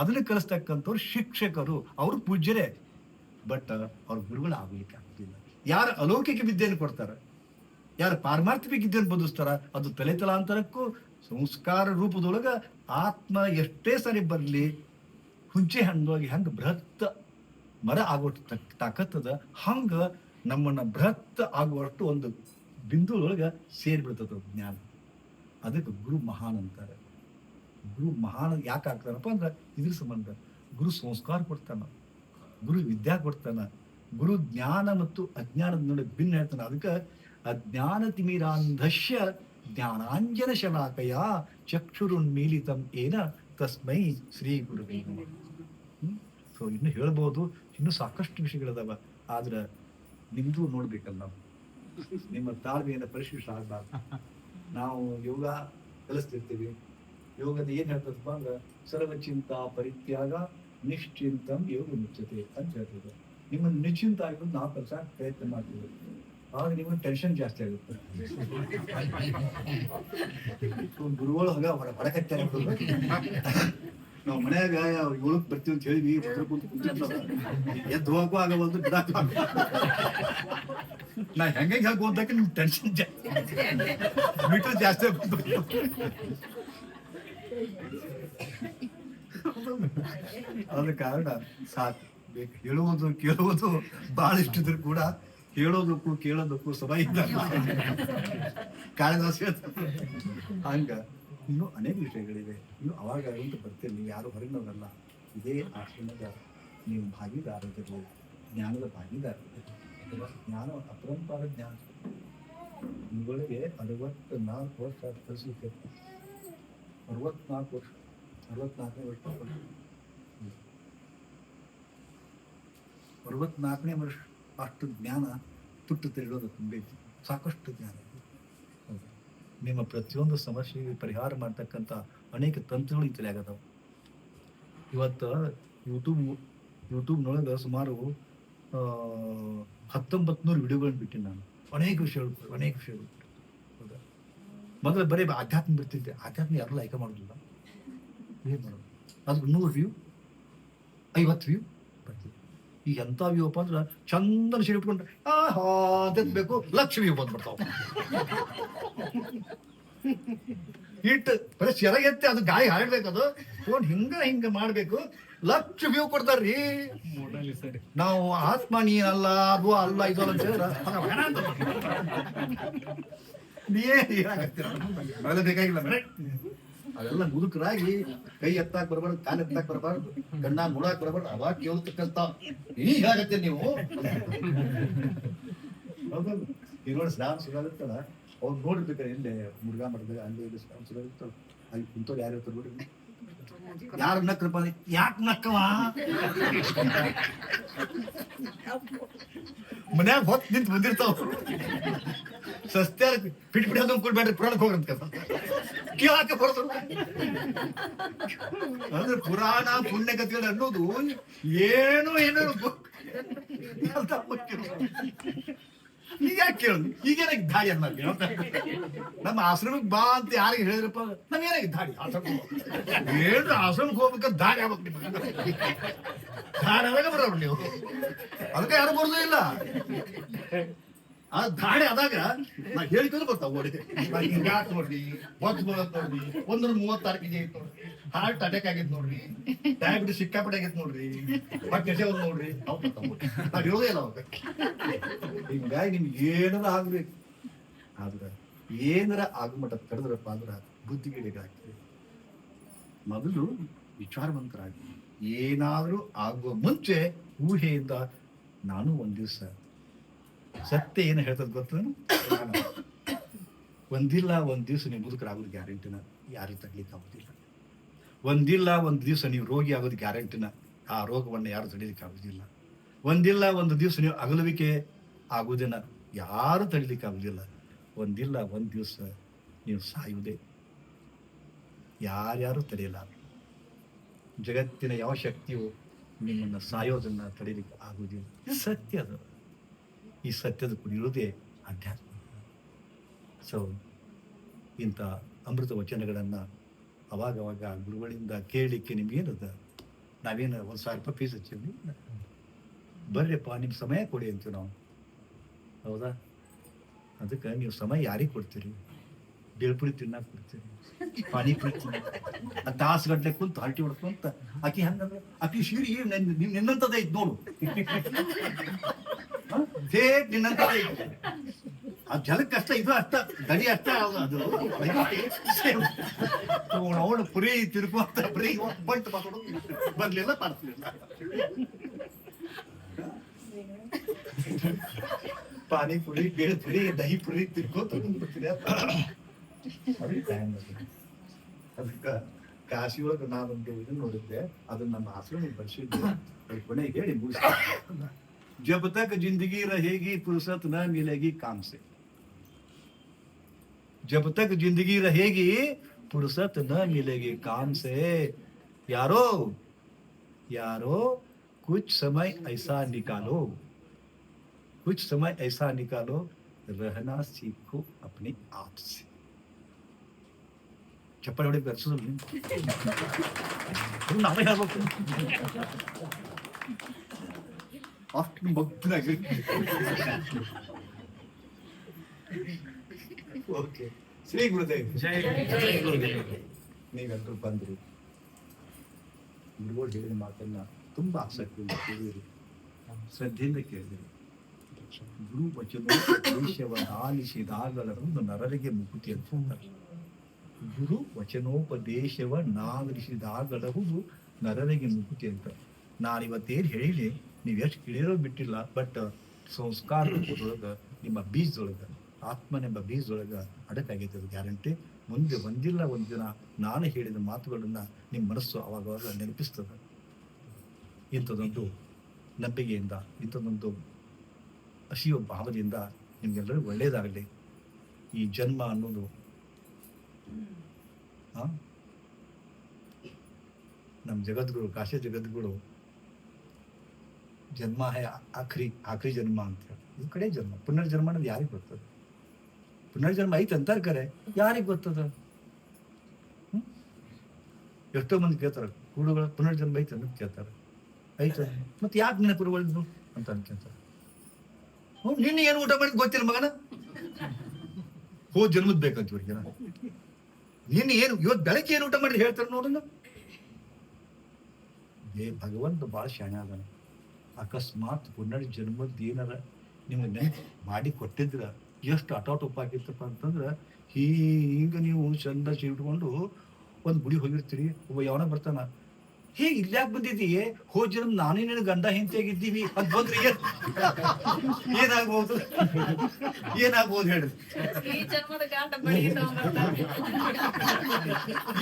ಅದನ್ನು ಕಲಿಸ್ತಕ್ಕಂಥವ್ರು ಶಿಕ್ಷಕರು, ಅವರು ಪೂಜ್ಯರೇ. ಬಟ್ ಅವ್ರ ಗುರುಗಳು ಆಗ್ಲಿಕ್ಕೆ ಆಗ್ತಿಲ್ಲ. ಯಾರು ಅಲೌಕಿಕ ವಿದ್ಯೆಯನ್ನು ಕೊಡ್ತಾರೆ? ಯಾರು ಪಾರಮಾರ್ಥಿಕ ವಿದ್ಯೆಯನ್ನು ಬದಲಿಸ್ತಾರ ಅದು ತಲೆ ತಲಾಂತರಕ್ಕೂ ಸಂಸ್ಕಾರ ರೂಪದೊಳಗ ಆತ್ಮ ಎಷ್ಟೇ ಸರಿ ಬರಲಿ, ಹುಂಚೆ ಹಣ್ಣಾಗಿ ಹೆಂಗೆ ಬೃಹತ್ ಮರ ಆಗೋ ತಕ್- ತಾಕತ್ತದ ಹಂಗ ನಮ್ಮನ್ನ ಬೃಹತ್ ಆಗುವಷ್ಟು ಒಂದು ಬಿಂದುವೊಳಗ ಸೇರಿಬಿಡ್ತದ ಜ್ಞಾನ. ಅದಕ್ಕೆ ಗುರು ಮಹಾನ್ ಅಂತಾರೆ. ಗುರು ಮಹಾನ್ ಯಾಕೆ ಆಗ್ತಾರಪ್ಪ ಅಂದ್ರೆ ಇದ್ರ ಸಂಬಂಧ. ಗುರು ಸಂಸ್ಕಾರ ಕೊಡ್ತಾನ, ಗುರು ವಿದ್ಯಾ ಕೊಡ್ತಾನ, ಗುರು ಜ್ಞಾನ ಮತ್ತು ಅಜ್ಞಾನದ ನಡುವೆ ಭಿನ್ನ ಹೇಳ್ತಾನೆ. ಅದಕ್ಕೆ ಅಜ್ಞಾನ ತಿಮಿರಾಂಧಶ್ಯ ಜ್ಞಾನಾಂಜನ ಶಲಾಕಯ ಚಕ್ಷುರುನ್ಮೀಲಿತಂ ಏನ ತಸ್ಮೈ ಶ್ರೀ ಗುರುವೇ ಸೊ ಇನ್ನು ಹೇಳ್ಬೋದು ಇನ್ನೂ ಸಾಕಷ್ಟು ವಿಷಯಗಳದಾವ. ಆದ್ರೆ ನಿಮ್ದು ನೋಡ್ಬೇಕಲ್ಲ ನಾವು. ನಿಮ್ಮ ತಾಳ್ಮೆಯನ್ನು ಪರಿಶೀಲಿಸ ಆಗ್ಬಾರ್ದು. ನಾವು ಯೋಗ ಕಲಿಸ್ತಿರ್ತೀವಿ. ಯೋಗದ ಏನ್ ಹೇಳ್ತದಪ್ಪ ಅಂದ್ರೆ ಸರ್ವಚಿಂತ ಪರಿತ್ಯಾಗ ನಿಶ್ಚಿಂತಂ ಯೋಗ ಮುಚ್ಚತೆ ಅಂತ ಹೇಳ್ತಿದ್ರು ನಿಮ್ಮ ನಿಶ್ಚಿಂತ ಆಗಿರೋದು ನಾವು ಕೆಲಸ ಪ್ರಯತ್ನ ಮಾಡ್ತೀವಿ. ಆಗ ನಿಮಗೆ ಟೆನ್ಷನ್ ಜಾಸ್ತಿ ಆಗುತ್ತೆ. ಗುರುಗಳು ಹಂಗ ಹೊರ ಹೊರಕತ್ತಾರೆ ನಾವು ಮನ್ಯಾಗ ಏಳಕ್ ಬರ್ತೀವಿ ಅಂತ ಹೇಳಿ ನೀರು ಕುಂತು ಕುಂತಿರ್ತಾರ ಎದ್ದು ಹೋಗು ಆಗವಲ್ದು ಆಗವಲ್ದು. ನಾ ಹೆಂಗೆ ಹೆಂಗೆ ಹೋದಕ್ಕೆ ನಿಮ್ಗೆ ಟೆನ್ಷನ್ ಜಾಸ್ತಿ ಮೀಟರ್ ಜಾಸ್ತಿ ಆಗ್ಬಿಡ್ತು. ಅದ ಕಾರಣ ಸಾಕು ಹೇಳುವುದು, ಕೇಳುವುದು ಬಹಳ ಇಷ್ಟಿದ್ರು ಕೂಡ ಹೇಳೋದಕ್ಕೂ ಕೇಳೋದಕ್ಕೂ ಸಭಾ ಇಲ್ಲ ಕಾಳಿದಾಸ. ಹಂಗ ಇನ್ನೂ ಅನೇಕ ವಿಷಯಗಳಿವೆ. ಇನ್ನು ಅವಾಗ ಅಂತ ಬರ್ತಿರ್ಲಿ ಯಾರು ಹೊರಗಿನವರಲ್ಲ. ಇದೇ ಆಶ್ರಮದ ನೀವು ಭಾಗಿದಾರರು ಜ್ಞಾನದ ಭಾಗಿದಾರರು ಜ್ಞಾನ, ಅಪರಂಪಾರ ಜ್ಞಾನ. ಇವುಗಳಿಗೆ ಅರವತ್ತ ನಾಲ್ಕು ವರ್ಷ ಕಲಿಸಲಿಕ್ಕೆ ಅರವತ್ನಾಲ್ಕು ವರ್ಷ, ಅರವತ್ನಾಲ್ಕನೇ ವರ್ಷ ಅರವತ್ನಾಲ್ಕನೇ ವರ್ಷ ಅಷ್ಟು ಜ್ಞಾನ ತುಟ್ಟು ತಿರುಳೋದು ತುಂಬೈತಿ ಸಾಕಷ್ಟು ಜ್ಞಾನ. ಹೌದು. ನಿಮ್ಮ ಪ್ರತಿಯೊಂದು ಸಮಸ್ಯೆಗೆ ಪರಿಹಾರ ಮಾಡ್ತಕ್ಕಂಥ ಅನೇಕ ತಂತ್ರಗಳು ಈ ತಲೆ ಆಗದಾವ. ಇವತ್ತು ಯೂಟ್ಯೂಬ್ ಯೂಟ್ಯೂಬ್ನೊಳಗೆ ಸುಮಾರು ಹತ್ತೊಂಬತ್ತು ನೂರು ವಿಡಿಯೋಗಳನ್ನ ಬಿಟ್ಟಿನಿ ನಾನು. ಅನೇಕ ವಿಷಯಗಳು ಅನೇಕ ವಿಷಯಗಳು ಹೌದಾ? ಮೊದಲು ಬರೀ ಆಧ್ಯಾತ್ಮ ಬಿಡ್ತಿದ್ದೆ. ಆಧ್ಯಾತ್ಮ ಯಾರು ಲೈಕ್ ಮಾಡೋದಿಲ್ಲ. ಏನು ಮಾಡೋದು? ನೂರು ವ್ಯೂ ಐವತ್ತು ವ್ಯೂ ಈಗ ಎಂಥ ವ್ಯೂಪ ಅಂದ್ರೆ ಚಂದನ ಸೀರೆ ಇಟ್ಕೊಂಡು ಆಹಾ ಅಂತ ಬೇಕು ಲಕ್ಷ ವ್ಯೂ ಬಂದ್ಬಿಡ್ತಾವ ಇಟ್ಟು ಬರೀ ಸೆರಗೆತ್ತೆ ಅದು ಗಾಳಿ ಹಾಡ್ಬೇಕು ಅದು ತಗೊಂಡು ಹಿಂಗ ಹಿಂಗ ಮಾಡ್ಬೇಕು ಲಕ್ಷ ವ್ಯೂ ಕೊಡ್ತಾರ್ರಿ. ನಾವು ಆತ್ಮ ನೀ ಅಲ್ಲ ಅದು ಅಲ್ಲ ಇದು ಬೇಕಾಗಿಲ್ಲ ಅವೆಲ್ಲ ಮುದುಕರಾಗಿ ಕೈ ಎತ್ತಾಕ್ ಬರಬಾರ್ದು, ಕಾಲು ಎತ್ತಾಕ್ ಬರಬಾರ್ದು ಕಣ್ಣ ಮುಳಾಕ್ ಬರಬಾರ್ದು, ಅವಾಗ ಕೇಳ್ತಕ್ಕಂತ ಈಗ ಆಗತ್ತೆ ನೀವು. ನೋಡಿ ಶ್ರಾವಣ ಸುಧಾರಿರ್ತಲ್ಲ ಅವ್ರು ನೋಡಿರ್ಬೇಕಾರೆ ಇಲ್ಲೇ ಮುರುಘಾ ಮಠದಾಗ ಅಲ್ಲಿ ಶ್ರಾವಣ ಸುಧಾರಿರ್ತಲ್ಲ ಅಲ್ಲಿ ಕುಂತವ್ರು ಯಾರು ಇರ್ತಾರೆ ನೋಡಿ. ಯಾರು ನಕ್ರಪ್ಪ ಯಾಕೆ ನಕ್ಕವ? ಮನ್ಯಾಗ ಹೊತ್ತು ನಿಂತು ಬಂದಿರ್ತಾವ. ಸಸ್ತ್ಯಾರ ಪಿಟ್ ಪಿಟ್ ಅದನ್ನು ಕೊಡ್ಬೇಡ್ರಿ ಪುರಾಣಕ್ಕೆ ಹೋಗ್ರಂತ ಕೇಳಾಕ ಬರೋದು ಅಂದ್ರೆ ಪುರಾಣ ಪುಣ್ಯ ಕಥೆಗಳು ಅನ್ನೋದು ಏನು ಏನೋ. ಈಗ ಯಾಕೆ ಕೇಳುದು ಈಗೇನಾಗಿ ದಾರಿ ಅನ್ನ ನಮ್ಮ ಆಶ್ರಮಕ್ಕೆ ಬಾ ಅಂತ ಯಾರಿಗೆ ಹೇಳಿದ್ರಪ್ಪ ನಾವೇನಾಗಿ ದಾರಿ ಆಶ್ರಮಕ್ಕೆ ಏನು ಆಶ್ರಮಕ್ಕೆ ಹೋಗ್ಬೇಕಾದ್ರೆ ದಾರಿ ಆಗ್ಬೇಕು ನಿಮಗೆ ದಾರಿ ಆದಾಗ ಬರೋರು ನೀವು ಅದಕ್ಕೆ ಯಾರು ಬರೋದೇ ಇಲ್ಲ ಆ ದಾಡಿ ಆದಾಗ ನಾ ಹೇಳಿದ್ರು ಬರ್ತಾವ ಓಡಿ ನಾ ನೋಡ್ರಿ ಬಸ್ ಬರತ್ ನೋಡ್ರಿ, ಒಂದ್ರ ಮೂವತ್ತಾರು ಕೆಜಿ ಐತ್ ನೋಡ್ರಿ. ಹಾರ್ಟ್ ಅಟ್ಯಾಕ್ ಆಗೈತ್ ನೋಡ್ರಿ ಡಯಾಬಿಟಿಸ್ ಸಿಕ್ಕಾಪಟ್ಟೆ ಆಗೈತ್ ನೋಡ್ರಿ. ಬಟ್ ಎಸೆ ಅವ್ರು ನೋಡ್ರಿ. ಅವ್. ನಾವ್ ಇರೋದೇ ಇಲ್ಲ ಅವ್ರ ಹಿಂಗಾಗಿ ನಿಮ್ಗೆ ಏನಾರ ಆಗ್ಬೇಕು. ಆದ್ರ ಏನಾರ ಆಗಮಟ ಕರೆದ್ರಪ್ಪ ಅಂದ್ರ ಬುದ್ಧಿಗಿಡಿಗಾಗ್ತದೆ ಮೊದಲು ವಿಚಾರವಂತರಾಗಿ ಏನಾದ್ರೂ ಆಗುವ ಮುಂಚೆ ಊಹೆಯಿಂದ ನಾನು ಒಂದ್ ದಿವಸ ಸತ್ಯ ಏನು ಹೇಳ್ತದ ಗೊತ್ತೇನು ಒಂದಿಲ್ಲ ಒಂದು ದಿವಸ ನೀವು ಮುದುಕರಾಗೋದು ಗ್ಯಾರಂಟಿನ ಯಾರು ತಡಲಿಕ್ಕೆ ಆಗೋದಿಲ್ಲ. ಒಂದಿಲ್ಲ ಒಂದು ದಿವಸ ನೀವು ರೋಗಿ ಆಗೋದು ಗ್ಯಾರಂಟಿನ ಆ ರೋಗವನ್ನು ಯಾರು ತಡಿಲಿಕ್ಕೆ ಆಗೋದಿಲ್ಲ. ಒಂದಿಲ್ಲ ಒಂದು ದಿವಸ ನೀವು ಅಗಲುವಿಕೆ ಆಗುವುದನ್ನ ಯಾರು ತಡಿಲಿಕ್ಕೆ ಆಗೋದಿಲ್ಲ. ಒಂದಿಲ್ಲ ಒಂದು ದಿವಸ ನೀವು ಸಾಯುವುದೇ ಯಾರ್ಯಾರು ತಡೆಯಲಾರ ಜಗತ್ತಿನ ಯಾವ ಶಕ್ತಿಯು ನಿಮ್ಮನ್ನು ಸಾಯೋದನ್ನು ತಡೆಯಲಿಕ್ಕೆ ಆಗುವುದಿಲ್ಲ ಸತ್ಯ ಅದು. ಈ ಸತ್ಯದ ಕುಡಿಯುವುದೇ ಅಧ್ಯಾತ್ಮ ಸೊ ಇಂಥ ಅಮೃತ ವಚನಗಳನ್ನು ಅವಾಗವಾಗ ಗುರುಗಳಿಂದ ಕೇಳಲಿಕ್ಕೆ ನಿಮಗೇನದ? ನಾವೇನು ಒಂದು ಸಾವಿರ ರೂಪಾಯಿ ಫೀಸ್ ಹಚ್ಚೀವಿ? ಬರ್ರಿಪ್ಪ ನಿಮ್ಮ ಸಮಯ ಕೊಡಿ ಅಂತೀವಿ ನಾವು. ಹೌದಾ? ಅದಕ್ಕೆ ನೀವು ಸಮಯ ಯಾರಿಗೆ ಕೊಡ್ತೀರಿ? ಬೇಳ್ಪುರಿ ತಿನ್ನಕ್ಕೆ ಕೊಡ್ತೀರಿ? ಪಾನಿಪುರಿ ತಿನ್ನ ತಾಸು ಗಂಟೆ ಕುಂತು ಹರಟಿ ಹೊಡ್ಕೊಂತ ಆಕಿ ಹಂಗಂದ್ರೆ ಆಕಿ ಶೀರಿ, ನನ್- ನಿನ್- ನಿನ್ನಂತದೇ ಐತ್ ನೋಡು? ಥೇಟ್ ನಿನ್ನಂತ ಆ ಜಲಕ್ಕೆ ಅಷ್ಟ, ಇದು ಅಷ್ಟ, ಗಡಿ ಅಷ್ಟ, ಅದು ಅವಳು ಪುರಿ ತಿರುಗುವಂತ ಬರೀ ಬಂಟ್ ಮಾತಾಡೋದು ಬರ್ಲಿಲ್ಲ ಬರ್ಲಿಲ್ಲ ಪಾನಿಪುರಿ ಬೇಳ್ಪುರಿ ದಹಿ ಪುರಿ ತಿರ್ಕೋತ ಅದಕ್ಕೆ ಕಾಶಿ ಒಳಗೆ ನಾನೊಂದು ಇದನ್ನ ನೋಡಿದ್ದೆ. ಅದನ್ನ ನಮ್ಮ ಆಶ್ರಮ ಬಳಸಿದ್ದೆ ಕೊನೆಗೆ ಹೇಳಿ ಮುಗಿಸ್ತೀನಿ. जब तक ज़िंदगी रहेगी, फुर्सत ना मिलेगी काम से। जब तक ज़िंदगी रहेगी, फुर्सत न मिलेगी काम से। यारो यारो, कुछ समय ऐसा निकालो। कुछ समय ऐसा निकालो, रहना सीखो अपने आप से। चप्पल बड़े सुन। नाम ಅಷ್ಟು ಮಗ್ನಾಗಿ ಓಕೆ ಶ್ರೀ ಗುರುದೇವ್ ನೀವೆಲ್ಲರೂ ಬಂದ್ರಿ. ಗುರುಗಳು ಹೇಳಿದ ಮಾತನ್ನ ತುಂಬಾ ಆಸಕ್ತಿಯಿಂದ ಕೇಳಿದಿರಿ. ಶ್ರದ್ಧೆಯಿಂದ ಕೇಳಿದಿರಿ. ಗುರು ವಚನೋಪದೇಶವನ್ನು ಆಲಿಸಿದಾಗಲರೊಂದು ನರರಿಗೆ ಮುಕುತಿ ಅಂತ ಹೇಳ್ತಾರೆ. ಗುರು ವಚನೋಪದೇಶವನ್ನಾಗಲಿಸಿದಾಗಲಹುದು ನರರಿಗೆ ಮುಕುತಿ ಅಂತ ನಾನು ಇವತ್ತೇನು ಹೇಳಿಲಿ ನೀವು ಎಷ್ಟು ಕೇಳಿರೋ ಬಿಟ್ಟಿಲ್ಲ ಬಟ್ ಸಂಸ್ಕಾರ ರೂಪದೊಳಗೆ ನಿಮ್ಮ ಬೀಜದೊಳಗೆ, ಆತ್ಮನೆಂಬ ಬೀಜದೊಳಗೆ ಅಡಕಾಗೈತೆ ಅದು ಗ್ಯಾರಂಟಿ ಮುಂದೆ ಒಂದಿಲ್ಲ ಒಂದಿನ ನಾನು ಹೇಳಿದ ಮಾತುಗಳನ್ನು ನಿಮ್ಮ ಮನಸ್ಸು ಅವಾಗವಾಗ ನೆನಪಿಸ್ತದೆ. ಇಂಥದೊಂದು ನಂಬಿಕೆಯಿಂದ ಇಂಥದ್ದೊಂದು ಹಸಿಯೋ ಭಾವದಿಂದ ನಿಮ್ಗೆಲ್ಲರಿಗೂ ಒಳ್ಳೆಯದಾಗಲಿ ಈ ಜನ್ಮ ಅನ್ನೋದು? ನಮ್ಮ ಜಗದ್ಗುರು, ಕಾಶಿ ಜಗದ್ಗುರು ಜನ್ಮ ಹೇ ಆಖರಿ, ಆಖ್ರಿ ಜನ್ಮ ಅಂತ ಹೇಳಿ ಇದು ಕಡೆ ಜನ್ಮ ಪುನರ್ಜನ್ಮ ಅನ್ನೋದು ಯಾರಿಗೆ ಗೊತ್ತದ? ಪುನರ್ಜನ್ಮ ಐತೆ ಅಂತಾರೆ ಕರೆ, ಯಾರಿಗೆ ಗೊತ್ತದ? ಎಷ್ಟೋ ಮಂದಿ ಕೇಳ್ತಾರ ಕೂಡುಗಳ ಪುನರ್ಜನ್ಮ ಐತೆ ಅಂತ ಕೇಳ್ತಾರೆ. ಐತೆ ಮತ್ತೆ ಯಾಕೆ ನೆನಪಿರುವಳಿದ್ರು ಅಂತ ಅನ್ಕೊಂತಾರೆ. ನಿನ್ನೆ ಏನು ಊಟ ಮಾಡಿದ್ ಗೊತ್ತಿಲ್ಲ ಮಗನ? ಹೋ ಜನ್ಮದ್ ಬೇಕಂತ ಇವ್ರಿಗೆ ನಿನ್ನೆ ಏನು ಇವತ್ತು ಬೆಳಗ್ಗೆ ಏನು ಊಟ ಮಾಡಿದ್ ಹೇಳ್ತಾರೆ ನೋಡೋಣ ಏ, ಭಗವಂತ ಭಾಳ ಶಾಣೆ ಅಕಸ್ಮಾತ್ ಪುನರ್ ಜನ್ಮದ ಏನಾರ ನಿಮಗೆ ಮಾಡಿ ಕೊಟ್ಟಿದ್ರ. ಎಷ್ಟು ಅಟೌಟ್ ಆಗಿತ್ತಪ್ಪ ಅಂತಂದ್ರೆ, ಹೀಗೆ ನೀವು ಚಂದ ಇಟ್ಕೊಂಡು ಒಂದು ಗುಡಿ ಹೋಗಿರ್ತೀರಿ ಒಬ್ಬ ಯಾವನ ಬರ್ತಾನ ಹೇ ಇಲ್ಲಾಕ್ ಬಂದಿದ್ದೀಯೇ ಹೋದ್ ಜನ್ಮ ನಾನೇ ನಿನ್ನ ಗಂಡ ಹೆಂಡತಿಯಾಗಿದ್ದೀವಿ ಅದ್ ಬಂದ್ರೆ ಏನ್? ಏನಾಗ್ಬೋದು? ಏನಾಗ್ಬೋದು ಹೇಳಿ.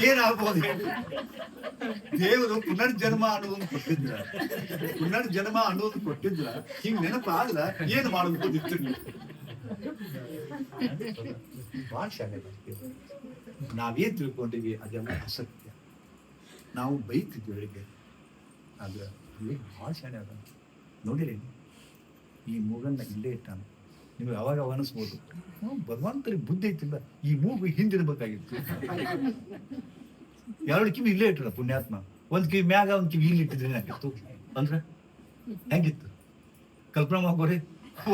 ಏನಾಗ್ಬೋದು ಹೇಳಿ? ದೇವರು ಪುನರ್ಜನ್ಮ ಅನ್ನೋದನ್ನ ಕೊಟ್ಟಿದ್ರ. ಪುನರ್ಜನ್ಮ ಅನ್ನೋದು ಕೊಟ್ಟಿದ್ರ. ಹಿಂಗ್ ನೆನಪಾಗಲ್ಲ ಏನ್ ಮಾಡ್ಬೋದಿತ್ತು ಭಾಳ ಶಾಲೆ ನಾವೇನ್ ತಿಳ್ಕೊಂಡಿವಿ ಅದೆಲ್ಲ ಅಸತ್ಯ ನಾವು ಬೈತಿದ್ವಿ ಅವರಿಗೆ ಆದ್ರೆ ಅಲ್ಲಿ ಭಾಳ ಶಾಣೆ ಅದ ನೋಡಿರಿ, ಈ ಮೂಗನ್ನ ಇಲ್ಲೇ ಇಟ್ಟಾನ. ನಿಮ್ಗೆ ಅವಾಗ ಅವನಿಸ್ಬೋದು ಭಗವಂತರಿಗೆ ಬುದ್ಧಿ ಐತಿಲ್ಲ. ಈ ಮೂಗು ಹಿಂದಿರ್ಬೇಕಾಗಿತ್ತು. ಎರಡು ಕಿವಿ ಇಲ್ಲೇ ಇಟ್ಟರ ಪುಣ್ಯಾತ್ಮ? ಒಂದ್ ಕಿವಿ ಮ್ಯಾಗ, ಒಂದ್ ಕಿವಿ ಇಲ್ಲಿ ಇಟ್ಟಿದ್ರೆ ಏನಾಗಿತ್ತು? ಅಂದ್ರೆ ಹೆಂಗಿತ್ತು? ಕಲ್ಪನಾ ಮಾಡ್ಕೋರಿ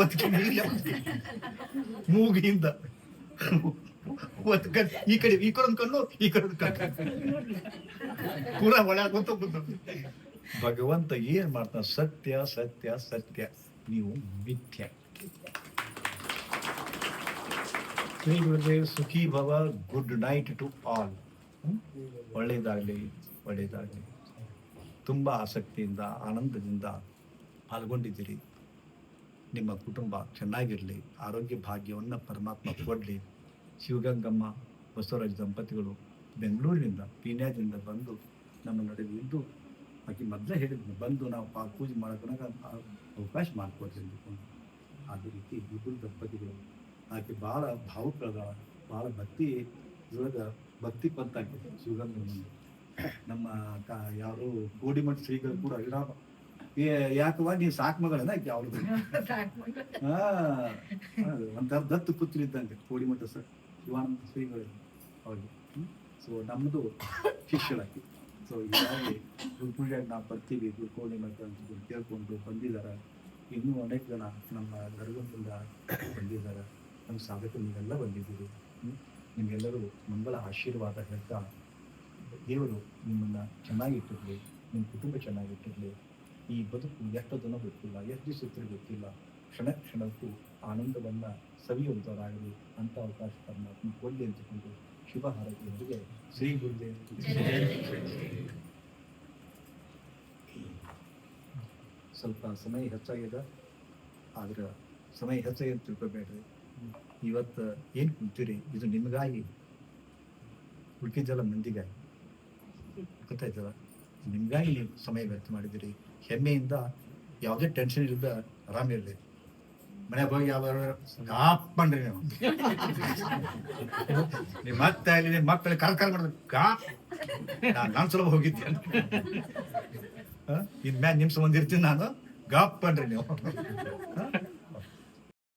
ಒಂದು ಕಿವಿ ಮೂಗಿಂದ. ಈ ಕಡೆ ಈ ಕಡೆ ಒಂದ್ ಕಣ್ಣು, ಈ ಕಡೆ ಕಣ್ಣು. ಭಗವಂತ ಏನ್ ಮಾಡ್ತಾನ ಸತ್ಯ ಸತ್ಯ ಸತ್ಯ, ನೀವು ಮಿಥ್ಯ. ಸುಖಿ ಭವ, ಗುಡ್ ನೈಟ್ ಟು ಆಲ್. ಒಳ್ಳೆಯದಾಗಲಿ ಒಳ್ಳೆಯದಾಗಲಿ ತುಂಬ ಆಸಕ್ತಿಯಿಂದ, ಆನಂದದಿಂದ ಪಾಲ್ಗೊಂಡಿದ್ದೀರಿ. ನಿಮ್ಮ ಕುಟುಂಬ ಚೆನ್ನಾಗಿರಲಿ, ಆರೋಗ್ಯ ಭಾಗ್ಯವನ್ನು ಪರಮಾತ್ಮ ಕೊಡಲಿ. ಶಿವಗಂಗಮ್ಮ ಬಸವರಾಜ್ ದಂಪತಿಗಳು ಬೆಂಗಳೂರಿನಿಂದ ಪೀಣ್ಯದಿಂದ ಬಂದು ನಮ್ಮ ನಡುವೆ ಇದ್ದು ಆಕೆ ಮೊದಲೇ ಹೇಳಿದ್ವಿ ಬಂದು ನಾವು ಪಾ ಪೂಜೆ ಮಾಡೋಕೆ ಅವಕಾಶ ಮಾಡಿಕೊಡ್ತೀನಿ ಅದೇ ರೀತಿ ಇಬ್ಬರು ದಂಪತಿಗಳು ಆಕೆ ಭಾಳ ಭಾವುಕಳದ ಭಾಳ ಭಕ್ತಿ ಇವಾಗ ಭಕ್ತಿ ಪಂತಾಗಿದೆ ಆಗಿದೆ ಶಿವಗಂಗ ನಮ್ಮ ಕ- ಯಾರು ಗೋಡಿಮಠ ಶ್ರೀಗಳು ಕೂಡ ವಿರಾಮ ಏ ಯಾಕವಾಗಿ ನೀ ಸಾಕ್ ಮಗಳನ್ನ ಆಕೆ ಅವ್ರದ್ದು ಹಾ ಒಂಥರ ದತ್ತು ಪುತ್ರ ಇದ್ದಂಗೆ ಕೋಡಿಮಠ ಸರ್ ಶಿವಾನಂದ ಶ್ರೀಗಳು ಅವ್ರಿಗೆ ಸೊ ನಮ್ಮದು ಶಿಷ್ಯರಾಗಿ ಸೊ ಹೀಗಾಗಿ ಗುರುಪೂಜೆಗೆ ನಾವು ಬರ್ತೀವಿ ಗುರುಕೋಣಿ ಅಂತ ಕೇಳ್ಕೊಂಡು ಬಂದಿದ್ದಾರೆ ಇನ್ನೂ ಅನೇಕ ಜನ ನಮ್ಮ ಗರ್ಗದಿಂದ ಬಂದಿದ್ದಾರೆ ನಮ್ಮ ಸಾಧಕರು ನೀವೆಲ್ಲ ಬಂದಿದ್ದೀರಿ ನಿಮಗೆಲ್ಲರೂ ಮಂಗಳ ಆಶೀರ್ವಾದ ಹೇಳ್ತಾ ದೇವರು ನಿಮ್ಮನ್ನ ಚೆನ್ನಾಗಿ ಇಟ್ಟಿರ್ಲಿ ನಿಮ್ಮ ಕುಟುಂಬ ಚೆನ್ನಾಗಿ ಇಟ್ಟಿರ್ಲಿ ಈ ಬದುಕು ಎಷ್ಟೋ ದಿನ ಗೊತ್ತಿಲ್ಲ, ಎಷ್ಟು ದಿವಸ ಗೊತ್ತಿಲ್ಲ. ಕ್ಷಣ ಕ್ಷಣಕ್ಕೂ ಆನಂದವನ್ನು ಸವಿಯುವಂಥವರಾಗಲಿ ಅಂತ ಅವಕಾಶ ಪರಮಾತ್ಮ ಕೊಡಲಿ ಅಂತಕೊಂಡು ಶುಭ ಹಾರತಿಯೊಂದಿಗೆ ಶ್ರೀ ಗುರುದೇವ್ ಸ್ವಲ್ಪ ಸಮಯ ಹೆಚ್ಚಾಗಿದೆ. ಆದ್ರೆ ಸಮಯ ಹೆಚ್ಚಾಗಿ ಅಂತ ತಿಳ್ಕೊಬೇಡ್ರಿ. ಇವತ್ತು ಏನು ಕುಂತೀರಿ? ಇದು ನಿಮಗಾಗಿ ಹುಡುಕಿದ್ದಲ್ಲ ಮಂದಿಗಾಗಿ ಗೊತ್ತಾಯ್ತದ ನಿಮಗಾಗಿ ನೀವು ಸಮಯ ವ್ಯರ್ಥ ಮಾಡಿದಿರಿ ಹೆಮ್ಮೆಯಿಂದ ಯಾವುದೇ ಟೆನ್ಷನ್ ಇಲ್ಲದ ಆರಾಮಿರಲಿ ಮನೆಗೆ ಹೋಗಿ ಯಾವ ಕಾಪಣ್ರಿ ನೀವು. ನೀವು ಮತ್ತೆ ಅಲ್ಲಿ ನಿಮ್ಮ ಮಕ್ಕಳು ಕಾಲ್ ಮಾಡಿದ್ರು ಕಾ ನಾನು ಸುಲಭ ಹೋಗಿದ್ದೆ ಇನ್ಮ್ಯಾಲ ನಿಮ್ಸ ಬಂದಿರ್ತೀನಿ ನಾನು. ಗಾಪ್ ಬನ್ರಿ ನೀವು?